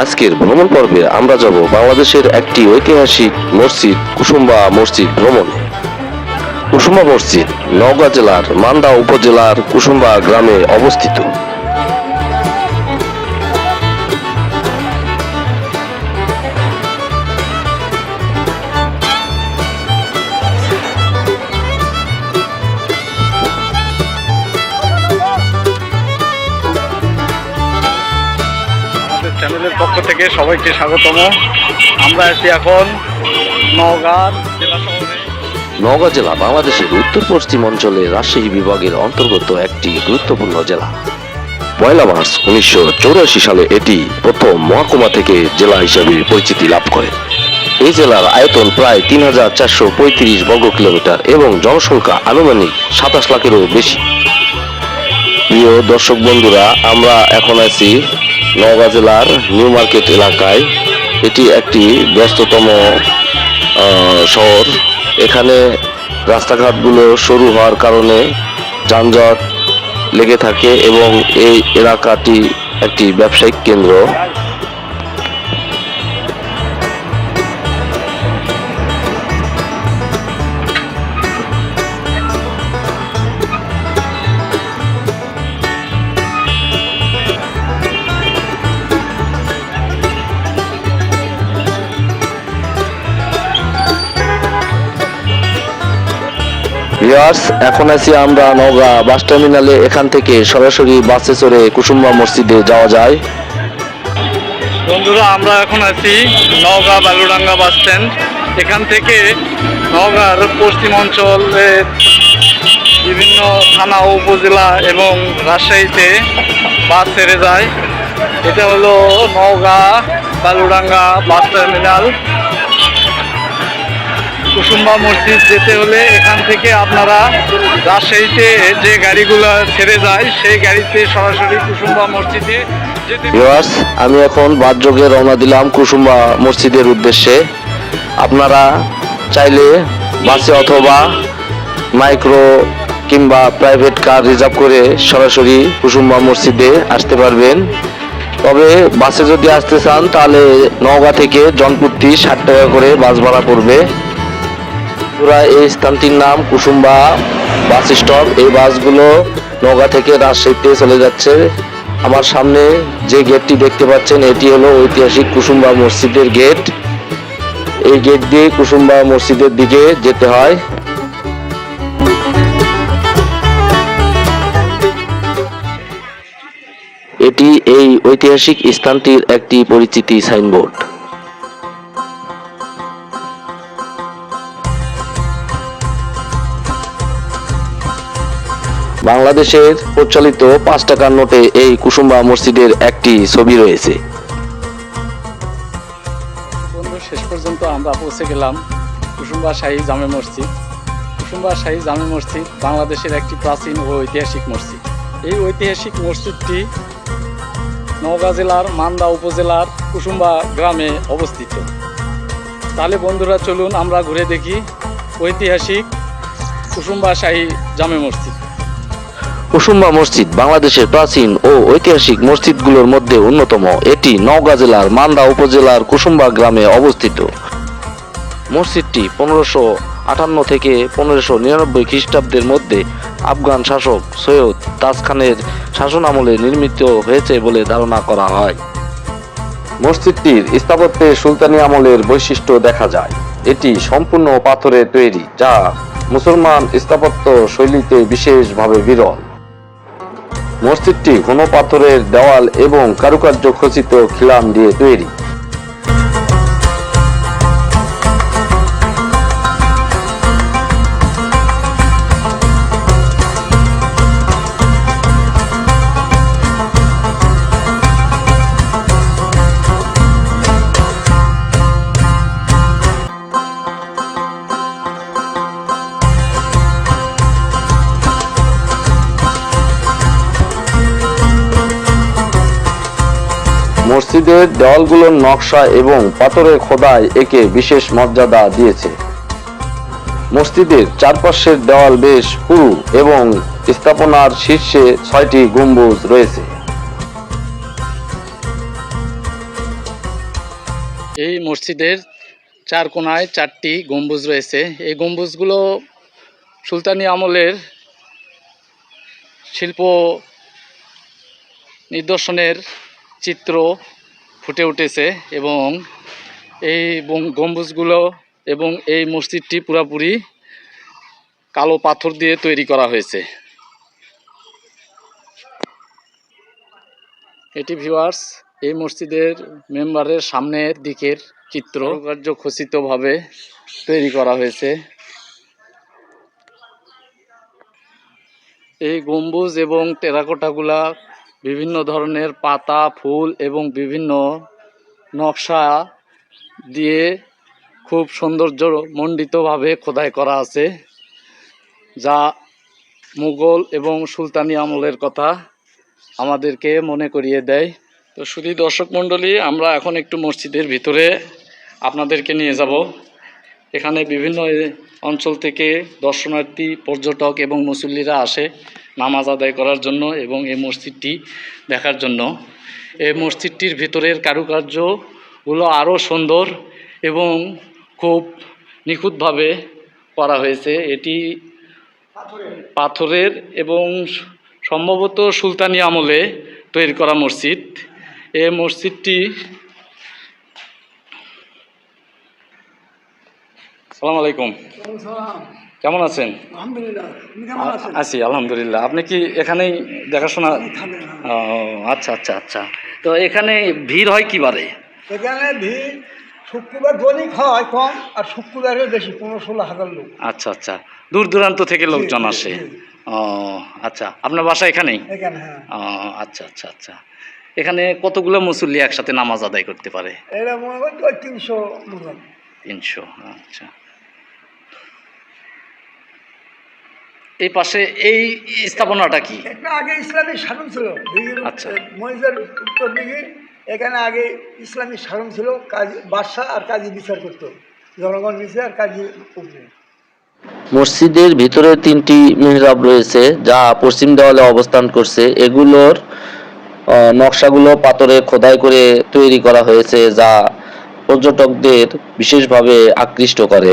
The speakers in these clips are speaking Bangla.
আজকের ভ্রমণ পর্বে আমরা যাব বাংলাদেশের একটি ঐতিহাসিক মসজিদ, কুসুম্বা মসজিদ ভ্রমণ। কুসুম্বা মসজিদ নওগাঁ জেলার মান্দা উপজেলার কুসুম্বা গ্রামে অবস্থিত। চ্যানেলের পক্ষ থেকে সবাইকে স্বাগতম। আমরা আছি এখন নওগাঁ জেলা শহরে। নওগাঁ জেলা বাংলাদেশের উত্তর পশ্চিম অঞ্চলে রাজশাহী বিভাগের অন্তর্গত একটি গুরুত্বপূর্ণ জেলা। পয়লা মার্চ উনিশশো সালে এটি প্রথম মহকুমা থেকে জেলা হিসেবে পরিচিতি লাভ করে। এই জেলার আয়তন প্রায় তিন হাজার চারশো পঁয়ত্রিশ বর্গ কিলোমিটার এবং জনসংখ্যা আনুমানিক সাতাশ লাখেরও বেশি। প্রিয় দর্শক বন্ধুরা, আমরা এখন আছি নওগাঁ জেলার নিউ মার্কেট এলাকায় এটি একটি ব্যস্ততম শহর। এখানে রাস্তাঘাটগুলো সরু হওয়ার কারণে যানজট লেগে থাকে এবং এই এলাকাটি একটি ব্যবসায়িক কেন্দ্র। ভিউয়ার্স, এখন আছি আমরা নওগাঁ বাস টার্মিনালে। এখান থেকে সরাসরি বাসে চড়ে কুসুম্বা মসজিদে যাওয়া যায়। বন্ধুরা, আমরা এখন আছি নওগাঁ বালুডাঙ্গা বাস স্ট্যান্ড। এখান থেকে নওগাঁর পশ্চিম অঞ্চলের বিভিন্ন থানা উপজেলা এবং রাজশাহীতে বাস ছেড়ে যায়। এটা হলো নওগাঁ বালুডাঙ্গা বাস টার্মিনাল। কুসুম্বা মসজিদ যেতে হলে এখান থেকে আপনারা রাজশাহীতে যে গাড়িগুলো ছেড়ে যায়, সেই গাড়িতে সরাসরি কুসুম্বা মসজিদে আমি এখন বাদযোগে রওনা দিলাম কুসুম্বা মসজিদের উদ্দেশ্যে। আপনারা চাইলে বাসে অথবা মাইক্রো কিংবা প্রাইভেট কার রিজার্ভ করে সরাসরি কুসুম্বা মসজিদে আসতে পারবেন। তবে বাসে যদি আসতে চান, তাহলে নওগাঁ থেকে জনপ্রতি ষাট টাকা করে বাস ভাড়া পড়বে। পুরা এই স্থানটির নাম কুসুম্বা বাস স্টপ। এই বাসগুলো নওগাঁ থেকে রাজশাহীতে চলে যাচ্ছে। আমার সামনে যে গেটটি দেখতে পাচ্ছেন, এটি হলো ঐতিহাসিক কুসুম্বা মসজিদের গেট। এই গেট দিয়ে কুসুম্বা মসজিদের দিকে যেতে হয়। এটি এই ঐতিহাসিক স্থানটির একটি পরিচিতি সাইনবোর্ড। বাংলাদেশের প্রচলিত পাঁচ টাকার নোটে এই কুসুম্বা মসজিদের একটি ছবি রয়েছে। শেষ পর্যন্ত আমরা পৌঁছে গেলাম কুসুম্বা শাহী জামে মসজিদ। কুসুম্বা শাহী জামে মসজিদ বাংলাদেশের একটি প্রাচীন ও ঐতিহাসিক মসজিদ। এই ঐতিহাসিক মসজিদটি নওগাঁ জেলার মান্দা উপজেলার কুসুম্বা গ্রামে অবস্থিত। তাহলে বন্ধুরা, চলুন আমরা ঘুরে দেখি ঐতিহাসিক কুসুম্বা শাহী জামে মসজিদ। কুসুম্বা মসজিদ বাংলাদেশের প্রাচীন ও ঐতিহাসিক মসজিদগুলোর মধ্যে অন্যতম। এটি নওগাঁ জেলার মান্দা উপজেলার কুসুম্বা গ্রামে অবস্থিত। মসজিদটি পনেরোশো আটান্ন থেকে পনেরোশো নিরানব্বই খ্রিস্টাব্দের মধ্যে আফগান শাসক সৈয়দ তাজ খানের শাসন আমলে নির্মিত হয়েছে বলে ধারণা করা হয়। মসজিদটির স্থাপত্যে সুলতানি আমলের বৈশিষ্ট্য দেখা যায়। এটি সম্পূর্ণ পাথরের তৈরি, যা মুসলমান স্থাপত্য শৈলীতে বিশেষভাবে বিরল। মসজিদটি ঘন পাথরের দেওয়াল এবং কারুকার্য খচিত খিলান দিয়ে তৈরি। মসজিদের দেওয়ালগুলোর নকশা এবং পাথরের খোদাই একে বিশেষ মর্যাদা দিয়েছে। মসজিদের চারপাশের দেওয়াল বেশ পুরু এবং স্থাপনার শীর্ষে ছয়টি গম্বুজ রয়েছে। এই মসজিদের চার কোনায় চারটি গম্বুজ রয়েছে। এই গম্বুজগুলো সুলতানি আমলের শিল্প নিদর্শনের চিত্র ফুটে উঠেছে এবং এই গম্বুজগুলো এবং এই মসজিদটি পুরাপুরি কালো পাথর দিয়ে তৈরি করা হয়েছে। এটি ভিউয়ার্স এই মসজিদের মেম্বারের সামনের দিকের চিত্র কার্য খচিতভাবে তৈরি করা হয়েছে। এই গম্বুজ এবং টেরাকোটাগুলা বিভিন্ন ধরনের পাতা, ফুল এবং বিভিন্ন নকশা দিয়ে খুব সৌন্দর্য মণ্ডিতভাবে খোদাই করা আছে, যা মুঘল এবং সুলতানি আমলের কথা আমাদেরকে মনে করিয়ে দেয়। তো শুধু দর্শক মণ্ডলী, আমরা এখন একটু মসজিদের ভিতরে আপনাদেরকে নিয়ে যাব। এখানে বিভিন্ন অঞ্চল থেকে দর্শনার্থী, পর্যটক এবং মুসল্লিরা আসে। নামাজ আদায় করার জন্য এবং এই মসজিদটি দেখার জন্য। এই মসজিদটির ভিতরের কারুকার্যগুলো আরও সুন্দর এবং খুব নিখুঁতভাবে করা হয়েছে। এটি পাথরের এবং সম্ভবত সুলতানি আমলে তৈরি করা মসজিদ। এই মসজিদটি সালাম আলাইকুম। কেমন আছেন? আছি আলহামদুলিল্লাহ। আপনি কি এখানেই দেখাশোনা? ও আচ্ছা আচ্ছা আচ্ছা। তো এখানে ভিড় হয় কি বারে এখানে ভিড় শুক্রবার দৈনিক হয় কম আর শুক্রবারে বেশি পনেরো ষোলো হাজার লোক। আচ্ছা আচ্ছা। দূর দূরান্ত থেকে লোকজন আসে। ও আচ্ছা। আপনার বাসা এখানেই? হ্যাঁ। ও আচ্ছা আচ্ছা আচ্ছা। এখানে কতগুলো মুসল্লি একসাথে নামাজ আদায় করতে পারে? এরা মনে তিনশো তিনশো আচ্ছা। এই পাশে এই স্থাপনাটা কি? আগে ইসলামী শাসন ছিল। আচ্ছা। মহিষের উত্তর দিকে এখানে আগে ইসলামী শাসন ছিল। কাজী বাদশাহ আর কাজী বিচার করতো। জনগণ নিচে আর কাজী উপরে। মসজিদের ভিতরে তিনটি মিহরাব রয়েছে যা পশ্চিম দেওয়ালে অবস্থান করছে। এগুলোর নকশাগুলো পাথরে খোদাই করে তৈরি করা হয়েছে যা পর্যটকদের বিশেষভাবে আকৃষ্ট করে।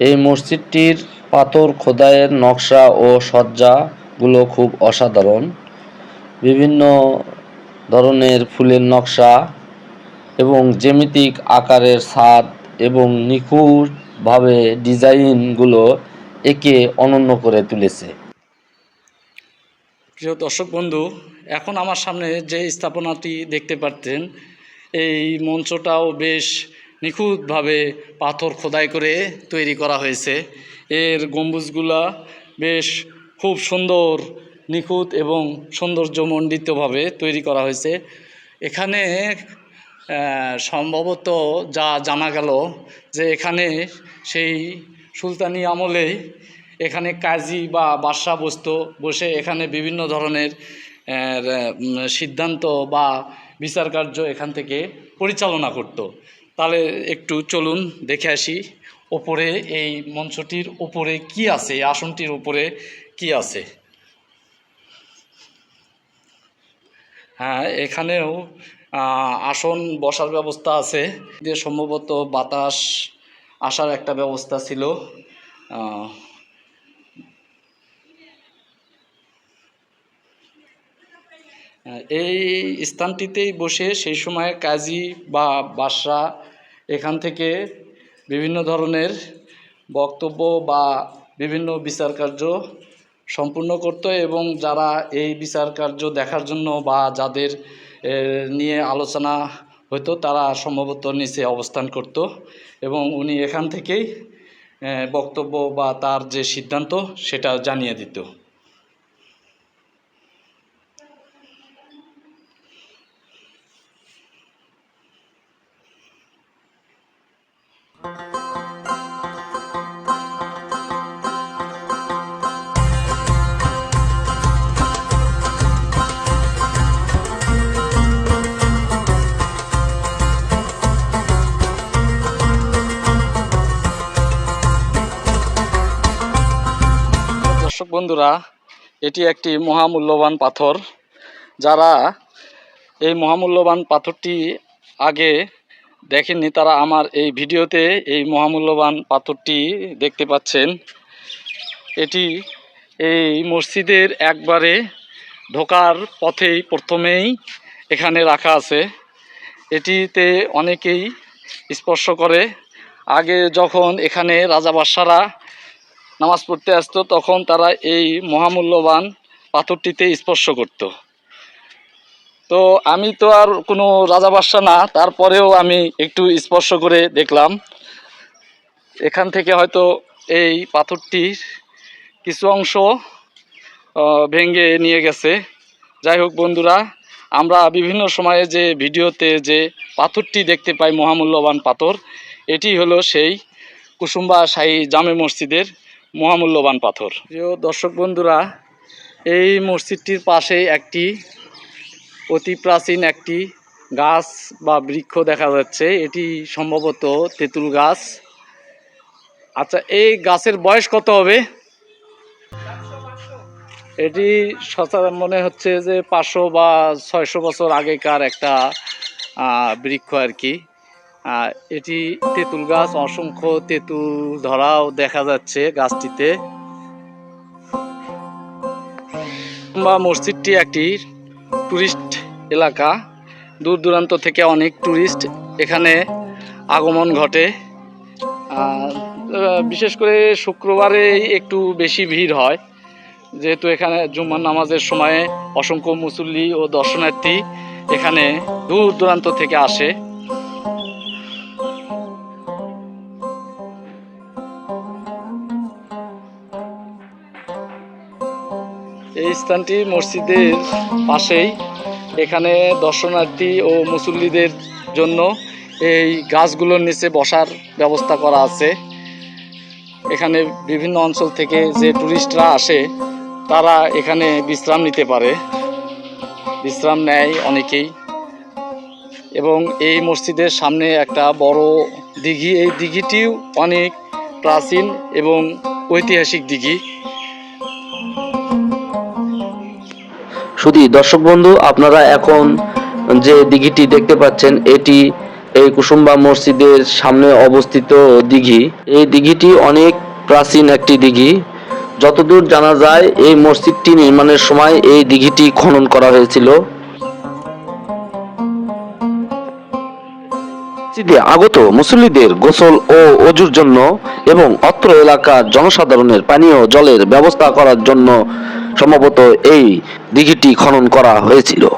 এই মসজিদটির পাথর, খোদাইয়ের নকশা ও সজ্জাগুলো খুব অসাধারণ। বিভিন্ন ধরনের ফুলের নকশা এবং জ্যামিতিক আকারের ছাদ এবং নিখুঁতভাবে ডিজাইনগুলো একে অনন্য করে তুলেছে। প্রিয় দর্শক বন্ধু, এখন আমার সামনে যে স্থাপনাটি দেখতে পাচ্ছেন এই মঞ্চটাও বেশ নিখুঁতভাবে পাথর খোদাই করে তৈরি করা হয়েছে। এর গম্বুজগুলা বেশ খুব সুন্দর, নিখুঁত এবং সৌন্দর্যমণ্ডিতভাবে তৈরি করা হয়েছে। এখানে সম্ভবত যা জানা গেল যে এখানে সেই সুলতানি আমলে এখানে কাজী বা বাদশা বসতো, বসে এখানে বিভিন্ন ধরনের সিদ্ধান্ত বা বিচার কার্য এখান থেকে পরিচালনা করত। তাহলে একটু চলুন দেখে আসি, ওপরে এই মঞ্চটির ওপরে কি আছে, এই আসনটির উপরে কি আছে? হ্যাঁ এখানেও আসন বসার ব্যবস্থা আছে। যে সম্ভবত বাতাস আসার একটা ব্যবস্থা ছিল এই স্থানটিতেই বসে সেই সময় কাজী বা বাদশা এখান থেকে বিভিন্ন ধরনের বক্তব্য বা বিভিন্ন বিচার কার্য সম্পূর্ণ করত এবং যারা এই বিচার কার্য দেখার জন্য বা যাদের নিয়ে আলোচনা হতো, তারা সম্ভবত নিচে অবস্থান করত এবং উনি এখান থেকেই বক্তব্য বা তার যে সিদ্ধান্ত সেটা জানিয়ে দিত। বন্ধুরা, এটি একটি মহামূল্যবান পাথর। যারা এই মহামূল্যবান পাথরটি আগে দেখেননি, তারা আমার এই ভিডিওতে এই মহামূল্যবান পাথরটি দেখতে পাচ্ছেন। এটি এই মসজিদের একবারে ঢোকার পথেই প্রথমেই এখানে রাখা আছে। এটিতে অনেকেই স্পর্শ করে। আগে যখন এখানে রাজা বাদশারা নামাজ পড়তে আসতো, তখন তারা এই মহামূল্যবান পাথরটিতে স্পর্শ করত। তো আমি তো আর কোনো রাজা বাদশা না, তারপরেও আমি একটু স্পর্শ করে দেখলাম। এখান থেকে হয়তো এই পাথরটির কিছু অংশ ভেঙে নিয়ে গেছে। যাই হোক বন্ধুরা, আমরা বিভিন্ন সময়ে যে ভিডিওতে যে পাথরটি দেখতে পাই মহামূল্যবান পাথর, এটি হলো সেই কুসুম্বা শাহী জামে মসজিদের মহামূল্যবান পাথর। প্রিয় দর্শক বন্ধুরা, এই মসজিদটির পাশে একটি অতি প্রাচীন একটি গাছ বা বৃক্ষ দেখা যাচ্ছে। এটি সম্ভবত তেঁতুল গাছ। আচ্ছা এই গাছের বয়স কত হবে? এটি সচা মনে হচ্ছে যে পাঁচশো বা ছয়শো বছর আগেকার একটা বৃক্ষ আর কি। এটি তেঁতুল গাছ, অসংখ্য তেঁতুল ধরাও দেখা যাচ্ছে গাছটিতে। বা মসজিদটি একটি টুরিস্ট এলাকা। দূর দূরান্ত থেকে অনেক টুরিস্ট এখানে আগমন ঘটে। বিশেষ করে শুক্রবারে একটু বেশি ভিড় হয়। যেহেতু এখানে জুম্মার নামাজের সময়ে অসংখ্য মুসল্লি ও দর্শনার্থী এখানে দূর দূরান্ত থেকে আসে। এই স্থানটি মসজিদের পাশেই। এখানে দর্শনার্থী ও মুসল্লিদের জন্য এই গাছগুলোর নিচে বসার ব্যবস্থা করা আছে। এখানে বিভিন্ন অঞ্চল থেকে যে ট্যুরিস্টরা আসে, তারা এখানে বিশ্রাম নিতে পারে। বিশ্রাম নেয় অনেকেই। এবং এই মসজিদের সামনে একটা বড় দিঘি। এই দিঘিটিও অনেক প্রাচীন এবং ঐতিহাসিক দিঘি। শুধু দর্শক বন্ধু, আপনারা এখন যে দিঘিটি দেখতে পাচ্ছেন, এটি এই কুসুম্বা মসজিদের সামনে অবস্থিত দিঘি। এই দিঘিটি অনেক প্রাচীন একটি দিঘি। যতদূর জানা যায়, এই মসজিদটি নির্মাণের সময় এই দিঘিটি খনন করা হয়েছিল। আগত মুসল্লিদের গোসল ও অজুর জন্য এবং অত্র এলাকার জনসাধারণের পানীয় জলের ব্যবস্থা করার জন্য সম্ভবত এই দিঘিটি খনন করা হয়েছিল।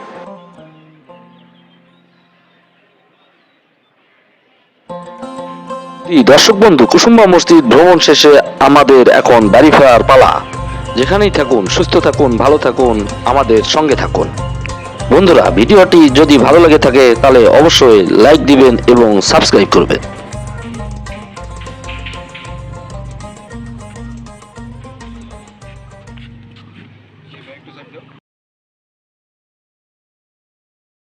দর্শক বন্ধু, কুসুম্বা মসজিদ ভ্রমণ শেষে আমাদের এখন বাড়ি ফেরার পালা। যেখানেই থাকুন, সুস্থ থাকুন, ভালো থাকুন, আমাদের সঙ্গে থাকুন। বন্ধুরা, ভিডিওটি যদি ভালো লাগে থাকে, তাহলে অবশ্যই লাইক দিবেন এবং সাবস্ক্রাইব করবেন।